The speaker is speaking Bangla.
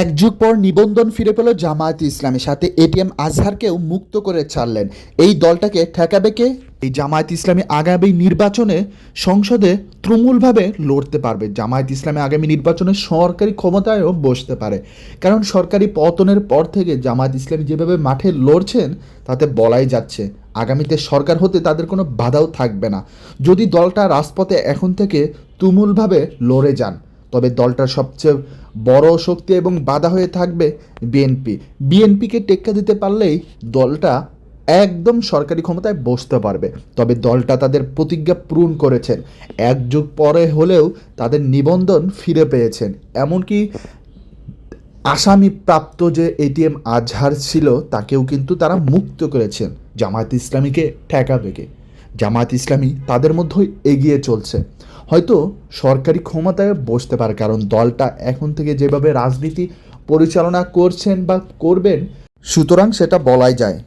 এক যুগ পর নিবন্ধন ফিরে পেল জামায়াত ইসলামের সাথে। এটিএম আজহারকেও মুক্ত করে ছাড়লেন। এই দলটাকে ঠেকাবে কে? এই জামায়াত ইসলামী আগামী নির্বাচনে সংসদে তৃণমূলভাবে লড়তে পারবে। জামায়াত ইসলামী আগামী নির্বাচনে সরকারি ক্ষমতায়ও বসতে পারে। কারণ সরকারি পতনের পর থেকে জামায়াত ইসলামী যেভাবে মাঠে লড়ছেন, তাতে বলাই যাচ্ছে, আগামীতে সরকার হতে তাদের কোনো বাধাও থাকবে না। যদি দলটা রাজপথে এখন থেকে তুমুলভাবে লড়ে যান তবে দলটার সবচেয়ে বড় শক্তি এবং বাধা হয়ে থাকবে বিএনপি বিএনপিকে টেক্কা দিতে পারলেই দলটা একদম সরকারি ক্ষমতায় বসতে পারবে। তবে দলটা তাদের প্রতিজ্ঞা পূরণ করেছেন। এক যুগ পরে হলেও তাদের নিবন্ধন ফিরে পেয়েছেন। এমনকি আসামি প্রাপ্ত যে এটিএম আজহার ছিল, তাকেও কিন্তু তারা মুক্ত করেছেন জামায়াত ইসলামীকে ঠেকাবে কে। জামায়াত ইসলামী তাদের মধ্যেই এগিয়ে চলছে। হয়তো সরকারি ক্ষমতায় বসতে পারে, কারণ দলটা এখন থেকে যেভাবে রাজনীতি পরিচালনা করছেন বা করবেন, সুতরাং সেটা বলাই যায়।